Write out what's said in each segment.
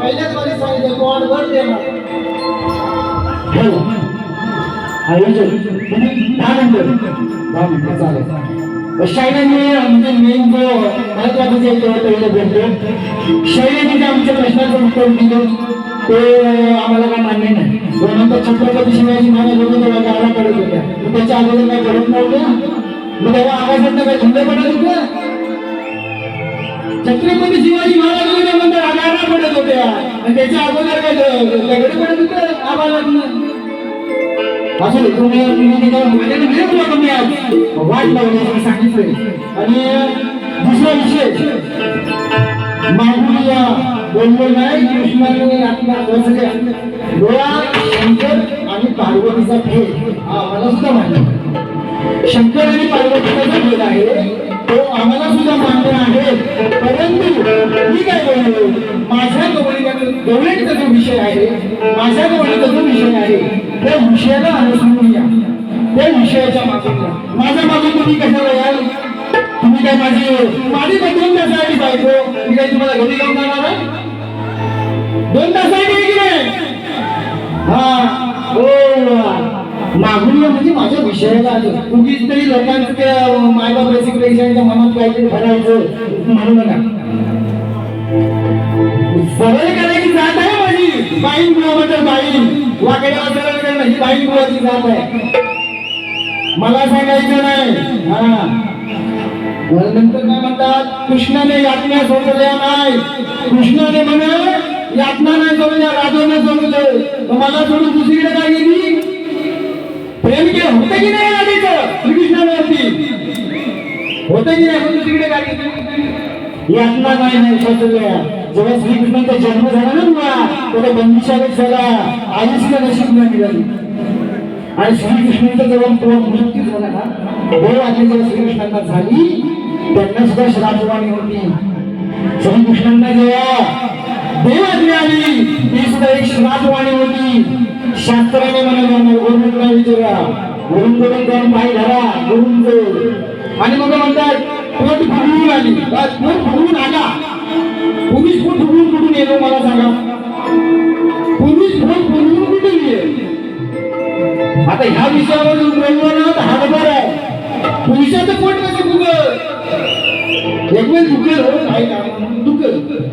पहिल्याच मध्ये सांगितलं तोंड देणार? हो. आयोजन दहा दहा मिनिटं चालेल. शैलाने मेन जो महत्वाचं जे पहिलं शैलाने जे आमच्या प्रश्नाचं उत्तर दिलं ते आम्हाला काय मान्य नाही. नंतर छत्रपती शिवाजी महाराज होते तेव्हा पडत होत्या. त्याच्या अगोदर काय पडत नव्हत्या मग तेव्हा आकाशात काय धंदे पडत होत्या छत्रपती शिवाजी महाराज होते म्हणतात आगारा पडत होत्या. आणि त्याच्या अगोदर काय दगड पडत होते आम्हाला असं तुम्ही तुम्ही आज. वाट लावली असं सांगितलंय. आणि दुसरा विषय. मागून या बोललो नाही कृष्णाने आत्मा बसल्या डोळा शंकर आणि पार्वतीचा खेळ हा मला सुद्धा माहिती शंकर आणि पार्वतीचा जो खेळ आहे तो आम्हाला सुद्धा मान्य आहे. परंतु मी काय बोललो माझ्या गवळीचा गवळीचा जो विषय आहे माझ्या गवळीचा जो विषय आहे त्या विषयाला अनुसरून या. त्या विषयाच्या मागून माझ्या मागून तुम्ही कशाला याल? तुम्ही काय माझी माझी बदलून त्यासाठी पाहिजे मी काय तुम्हाला घरी जाऊन जाणार आहे? दोन तासाठी हा. हो. मागून म्हणजे माझ्या विषयाला आलं. उगीच तरी लोकांचं ते मायबाप मनात काहीतरी भरायचं म्हणू नका सरळ करायची जात आहे माझी. बाईन गुणाबद्दल बाईन. वाकड्या सरळ करणं ही बाईन गुणाची जात आहे. मला सांगायचं नाही. हा. नंतर काय म्हणतात? कृष्णाने यातना सोडल्या नाही. कृष्णाने म्हणे यातना नाही सोडल्या राजाने सोडले. मला सोडून दुसरीकडे काय गेली? प्रेम केलं होतं की नाही राधेचं श्रीकृष्णावरती होतं की नाही म्हणून दुसरीकडे काय यातना नाही नाही सोडल्या जेव्हा श्रीकृष्णाचा जन्म झाला ना मुळा त्याला बंदिशाला झाला. आधीच आयुष्य नशीब नाही मिळाली आणि श्रीकृष्णाचा जेव्हा तो मृत्यू झाला ना देव आधी जेव्हा श्रीकृष्णांना झाली त्यांना सुद्धा श्रापवाणी होती. श्रीकृष्णांना जेव्हा देव आली ती सुद्धा एक श्रापवाणी होती. शास्त्राने मला जाणार गुरुमुखला विचारा गुरुंकडून जाऊन पाय धरा गुरुंच. आणि मग म्हणतात पोट फुगवून आली. पोट फुगवून आला. पुरुष पोट फुगवून कुठून येतो मला सांगा? पुरुष पोट फुगवून कुठून येईल आता ह्या विषयावर जर बोललो ना तर हा आहे. पुरुषाचं पोट कसं फुगल? एक वेळ दुखेल हो काही काम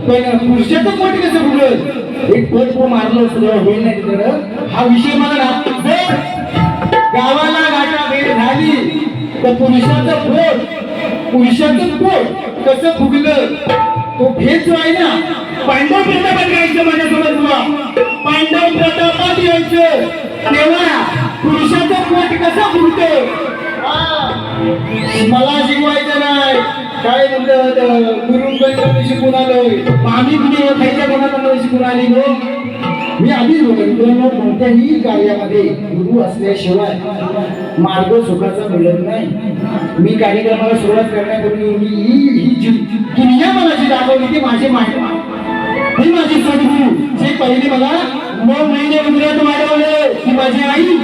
पण पुरुषाचं पोट कसं फुगल एक पोट मारलं सगळं होईल नाही तिकडं हा विषय मला गावाला गाठा भेट झाली तर पुरुषाचं पोट पुरुषाचं पोट कसं फुगलं तो भेद जो आहे ना पांडव प्रतापात यायचं माझ्यासोबत तुला पांडव प्रतापात यायचं तेव्हा पुरुषाचं पोट कसं फुगतं? हा. मला शिकवायचं नाही. काय म्हणतात गुरुंकडनं शिकून आलो आम्ही कुणी खायच्या कोणाकडनं शिकून आली गो? मी आधीच बोलतो कोणत्याही कार्यामध्ये गुरु असल्याशिवाय मार्ग सुखाचा मिळत नाही. मी कार्यक्रमाला सुरुवात करण्यापूर्वी मी ही ही जी दुनिया मला जी दाखवली ती माझी माहिती ही माझी सद्गुरू जे पहिले मला नऊ महिने उंदरात वाढवले ती माझी आई.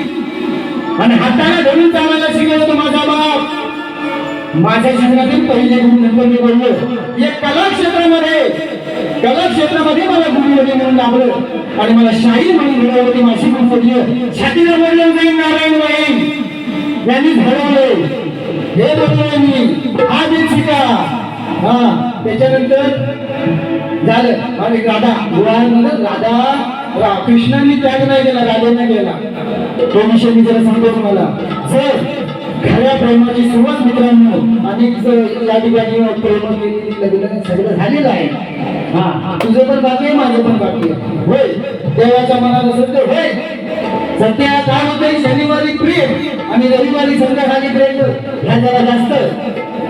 आणि हाताला धरून चालायला शिकवलं तो माझा बाबा माझ्या जीवनातील पहिले गुरु नंतर मी बोललो या कला क्षेत्रामध्ये कला क्षेत्रामध्ये मला गुरु म्हणून लाभलं. आणि मला शाहीर म्हणून घडवलं ते माझी गुरु पडली. छातीला बोललं जाईल नारायण वाईन यांनी घडवलं हे बोललो मी. हा दिन शिका. हा त्याच्यानंतर झालं. आणि राधा गुरुवार राधा कृष्णांनी त्याग नाही केला राधेने केला. तो विषय मी जरा सांगतो तुम्हाला. जर खऱ्या प्रेमाची सुरुवात मित्रांनो आणि या ठिकाणी प्रेम लग्न सगळं झालेलं आहे. हा तुझं पण बाकी आहे माझं पण बाकी आहे. होय देवाच्या मनात असेल तर होय. सध्या काय होतंय शनिवारी प्रेम आणि रविवारी संध्याकाळी प्रेम. ह्या जरा जास्त.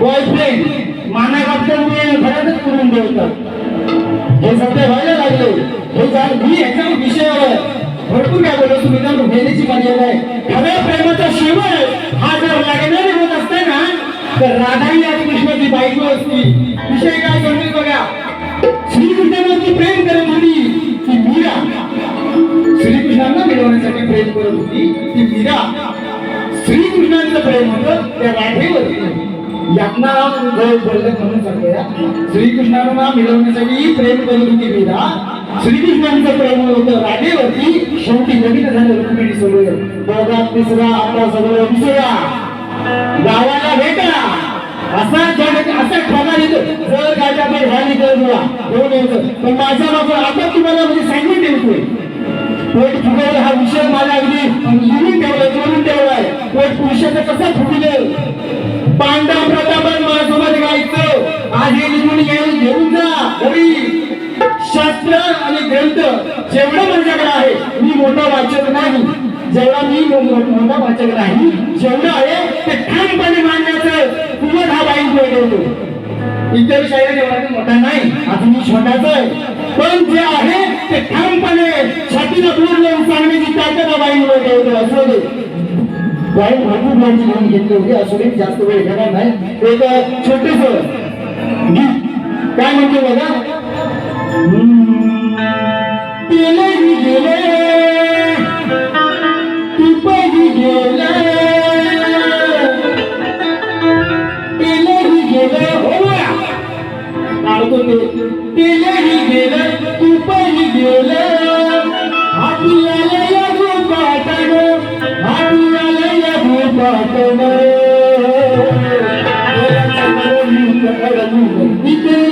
बॉयफ्रेंड माना घातल्यामुळे घरातच करून ठेवतात हे सध्या व्हायला लागले हे जा- मी ह्याच्या संविधान उभेरीची बोलतो मर्यादा आहे. खऱ्या प्रेमाचा शिवाय हा जर लागणारे होत असते ना तर राधाई आणि कृष्णाची बायको असती. विषय काय समजेल बघा? श्रीकृष्णावरती प्रेम करत होती ती मीरा. श्रीकृष्णांना मिळवण्यासाठी प्रेम करत होती ती मीरा. श्रीकृष्णांचं प्रेम होतं त्या राधेवरती. यांना जर बोलले म्हणून सांगूया श्रीकृष्णांना मिळवण्यासाठी प्रेम करत होती श्रीकृष्णांचं प्रेम होतं. राधेवरती शेवटी नवीन झालं रुक्मिणी सोबत. दोघात तिसरा आपला सगळं विसरा गावाला भेटा. असा जग असा ठोका देतो जर गाच्या पाय झाली तर तुला घेऊन यायचं पण माझा बाबा आता तुम्हाला म्हणजे सांगून ठेवतोय. पोट फुगवलं हा विषय माझा अगदी लिहून ठेवलाय जोडून ठेवलाय. पोट पुरुषाचं कसं फुगलं? पांडव घेऊन शास्त्र आणि ग्रंथ जेवढं माझ्याकडे आहे मी मोठा वाचक नाही. जेवढा मी मोठा वाचक नाही जेवढं आहे ते ठामपणे मांडण्याचं तुझं हा बाईक ठेवतो. इतर शाहीर जेवढा मोठा नाही आता मी छोटाच आहे. पण जे आहे ते ठामपणे छातीला दूर लावून सांगण्याची ताकद हा बाईक ठेवतो. असं दे. वाईट भरपूर माहिती घेऊन घेतली होती असू दे जास्त वेळ घेणार नाही. एक छोटस. काय म्हणते बघा गेले गेले पिपही गेले पेलेही गेले हो काढतो ते पेलेही गेले तुपही Thank you.